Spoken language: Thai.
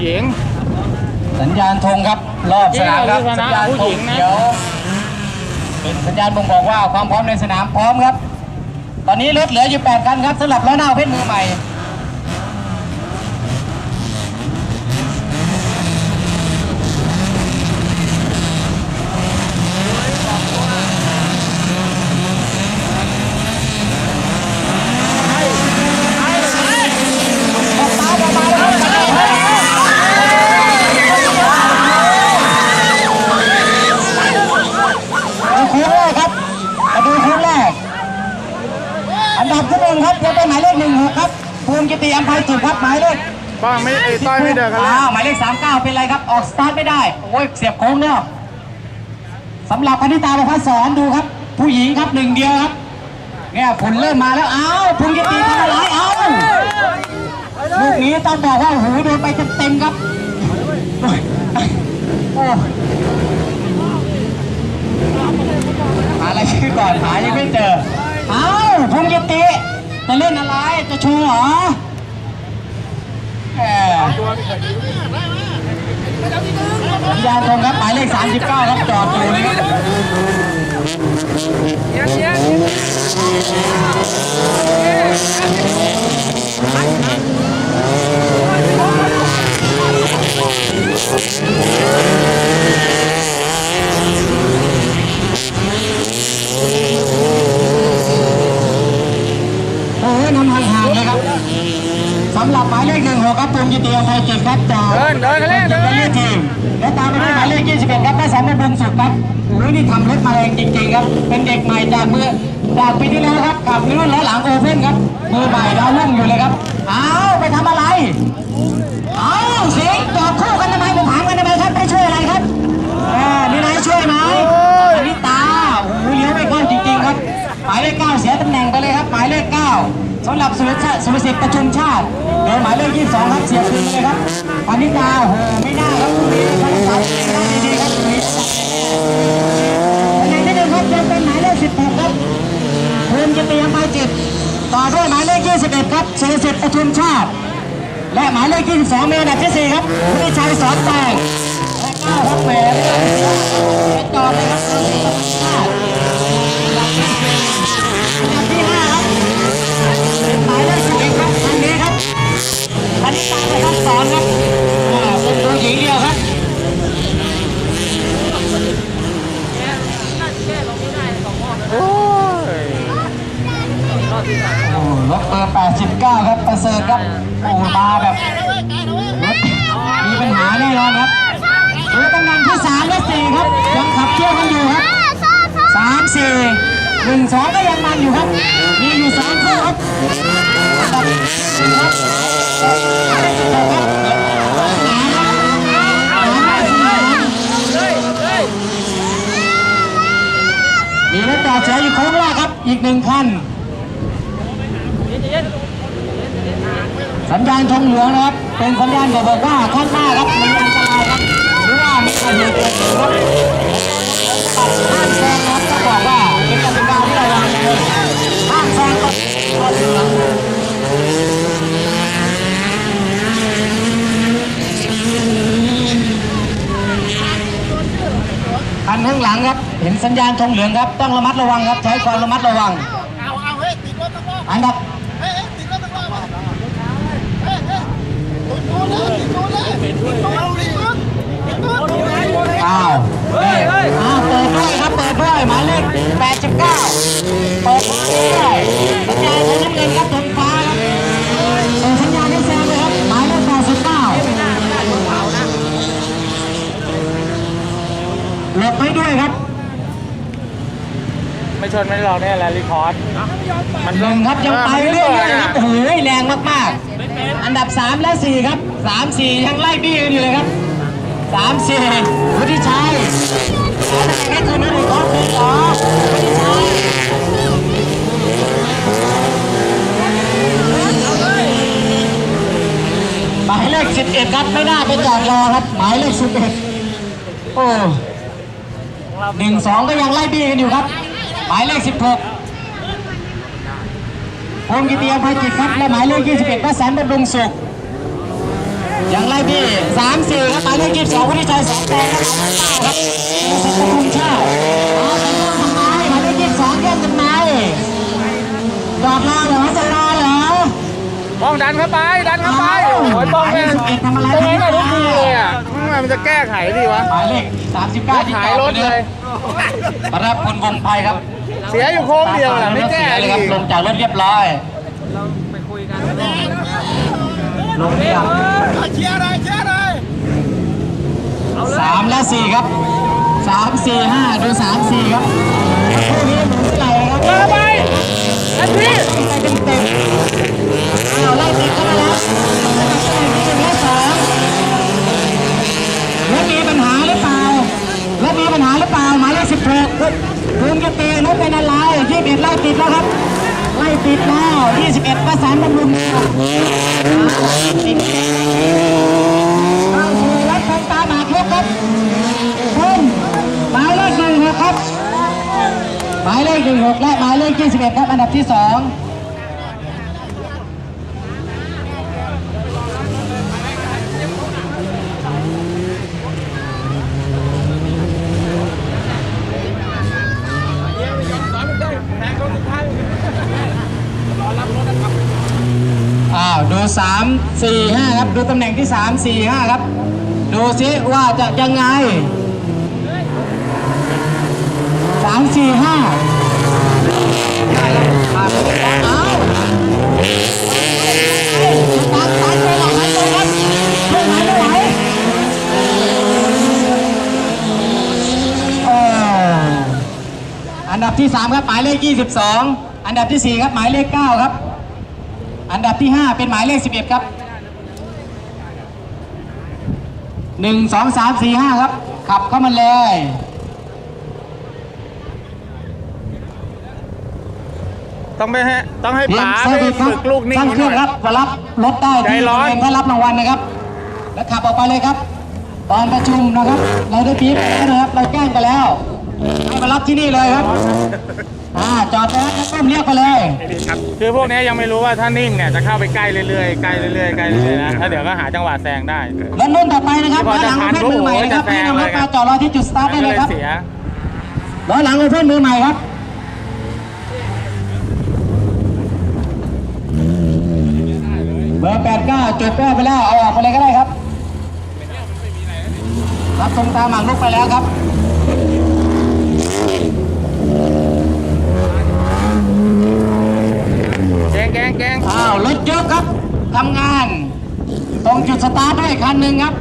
ผู้หญิง สัญญาณธงครับ รอบสนามครับนี่สัญเราญาณผู้ธหญิงงนะเขียวเป็นสัญญาณบ่งบอกว่าความพร้อมในสนามพร้อมครับ ตอนนี้รถเหลืออยู่8คันครับสำหรับล้อหน้าเพชรมือใหม่ ดูคู่แรกครับมาดูคู่แรก อันดับที่หนึ่งครับจะเป็นหมายเลขหนึ่งหกครับ ภูมิกิติอัมภัยจิตครับหมายเลขป้าไม่ไอ้ต้อยไม่เดินกันแล้วอ้าวหมายเลขสามเก้าเป็นไรครับออกสตาร์ทไม่ได้โอ้ยเสียบโค้งแล้วสำหรับพนิตาประพัฒสอนดูครับ ผู้หญิงครับหนึ่งเดียวครับเนี่ยผลเริ่มมาแล้วอ้าวภูมิกิติทำอะไรเอ้าลูกนี้ต้องบอกว่าโอ้โหูโดนไปเต็มๆครับโอ้ยโอ้หาอะไรชื่อก่อนหายังไม่เจอเอ้าภูมิกิติจะเล่นอะไรจะโชว์เหรอแหม ยาทองครับหมายเลข39ครับจอดอยู่นะครับอ้ยนำห่างๆเลยครับสำหรับหมายเลขหนึ่งหก ครับภูมิจิตเตียงไทยจิตครับจากเดินเดินกันเลยเดินเป็นเลขทีมและตามไปด้วยหมายเลข21ครับแม่สามบำรุญสุดครับโอ้ยนี่ทำรถมาแรงจริงๆครับ เป็นเด็กใหม่จากเมื่อจากปีที่แล้วครับกับรุ่นล้อหลังโอเพ่นครับมือใหม่ดาวรุ่งอยู่เลยครับอ้าวไปทำอะไร สำหรับสุรชาติสุรสิทธิ์ประชุมชาติโดยหมายเลข22ครับเสียคืนเลยครับปานิตาโอ้โหไม่น่าครับคุณนี้ท่านสาวด้ดีๆครับคุณนี้ตำแหน่งที่หนึ่งครับยังเป็นหมายเลข16ครับภูมิจะเตรียมไปจิตต่อด้วยหมายเลข21ครับสุรสิทธิ์ประชุมชาติ และหมายเลข22เมอันดับที่4ครับผู้ที่ชัยสอนแตงและ9ครับแหมไม่อเลยครับสุรสิทธิ์ประชุมชาติ อันดับที่ห้าครับหมายเลขสิบเอ็ดครับทางนี้ครับพันตาไปครับสอนครับอ่าเป็นตัวหญิงเดียวครับโอ้ยโอ้รถเบอร์89 ครับประเสริฐครับ โอ้มาแบบรถมีปัญหาแน่นอนครับรถตำแหน่งที่3และ4ครับ ยังขับเคี่ยวกันอยู่ครับ สี่หนึ่งสองก็ยังมันอยู่ครับ มีอยู่สองคู่ครับอันดับหนึ่งครับมีรถจอเสียอยู่โค้งแรกครับ อีกหนึ่งคันสัญญาณธงเหลืองนะครับ เป็นสัญญาณบอกว่าข้างหน้าครับมีอันตรายครับ หรือว่ามีอุบัติเหตุเกิดขึ้นครับ ห้ามแซงนะครับต้องบอกว่าเป็นกติกาที่เราวางเลยห้ามแซงก็ก็เหลือง คันข้างหลังครับ เห็นสัญญาณธงเหลืองครับ ต้องระมัดระวังครับ ใช้ความระมัดระวัง เอาเอาเฮ้ยติดรถตั้งรอบอันดับเฮ้ยเฮ้ยติดรถตั้งรอบเฮ้ยเฮ้ยติดตัวเลยติดตัวเลยติดตัว หลบให้ด้วยครับไม่ชนไม่หลอกเนี่ยแหละรีคอร์ดมันหนึ่งครับยังไปเรื่อยๆครับโอ้โหแรงมากๆ อันดับ 3 และ 4 ครับ 3 4 ยังไล่บี้กันอยู่เลยครับ 3 4วุฒิชัยแค่คืนนั้นอีกครับคือสองวุฒิชัยหมายเลข11 ครับ ไม่น่าไปจอดรอครับ หมายเลข11โอ้ หนึ่งสองก็ยังไล่บี้กันอยู่ครับ หมายเลข16พงกิติยภัยจิตครับและหมายเลข21พระแสนบำรุงสุขยังไล่พี่สามสี่ครับหมายเลขยี่สิบสองวุฒิชัยสองแปดครับครับสัตคุณชาติเอาไปเรื่องทำไมหมายเลขยี่สิบสองแย่งทำไมจอดรอเหรอจะรอเหรอป้องดันเข้าไปดันเข้าไปโอ้ยป้องเลยทำอะไรตรงนี้นทุกทีเลย มมันจะแก้ไขดีวะ หมายเลขสามสิบเก้าที่ขายจอดรไปถเลเลยยมารับคุณวงไพครับเสียอยู่โค้งเดียวแหละไม่แก้เลยดีครับลงจากรถเรียบร้อยลงเรียบเชียร์อะไรเชียร์อะไรสามและสี่ครับสามสี่ห้าดูสามสี่ครับคู่นี้หมุนเท่าไหร่ครับมาไปอันที่เต็มเต็มอ้าวไล่ติดเข้ามาแล้วเลขสองรถมีปัญหาหรือเปล่ารถมี ปัญหาหรือเปล่าหมายเลขสิบหกคุณกตีรถเป็นอะไรยี่สิบเอ็ดไล่ติดแล้วครับไล่ติดแล้วยี่สิบเอ็ดประสานบำรุงติดเข้าสู่รัฐของตาหมากรุกครับคุณหมายเลขหนึ่งหกครับหมายเลขหนึ่งหกและหมายเลขยี่สิบเอ็ดครับอันดับที่สอง อ้าวดูสามสี่ห้าครับ ดูตำแหน่งที่สามสี่ห้าครับ ดูซิว่าจะยังไงสามสี่ห้าอาตามตามไปหลังไปครับไม่ไหวไม่ไหวเอออันดับที่ 3 ครับ หมายเลข 22 อันดับที่ 4 ครับ หมายเลข 9 ครับ อันดับที่ 5 เป็นหมายเลข 11 ครับ 1 2 3 4 5 ครับ ขับเข้ามาเลย ต้องไปให้ต้องให้เตรียมป๋าเซอไปร์วิสครับฝึกลูกนิ่งช่างหเคน่รื่อองยครับมารับรถได้ใจที่ร้อนบริเวณถ้ารับรางวัลนะครับ แล้วขับออกไปเลยครับ ตอนประชุมนะครับ เราได้ปี๊บแล้วนะครับ เราแจ้งไปแล้ว ให้มารับที่นี่เลยครับ อ่าจอดแล้วก็ต้มเรียกไปเลยคือพวกนี้ยังไม่รู้ว่าถ้านิ่งเนี่ยจะเข้าไปใกล้เรื่อยๆใกล้เรื่อยๆใกล้เรื่อยๆนะถ้าเดี๋ยวก็หาจังหวะแซงได้ แล้วนุ่นต่อไปนะครับที่พอร้อยหลังจะโอเพ่นมือใหม่นะครับจะแซให้งนำรถเลยครัมาบจอดรอที่จุดสตาร์ทมัได้นก็เลเลยยครับเสียร้อยหลังโอเพ่นมือใหม่ครับ เบอร์แปดเก้าจุดแป้ไปแล้วเอาออกไปเลยก็ได้ครับ รับตรงตามหมากลุกไปแล้วครับ แกงแกงแกง อ้าวรถเยอะครับทำงาน ตรงจุดสตาร์ทด้วยคันหนึ่งครับ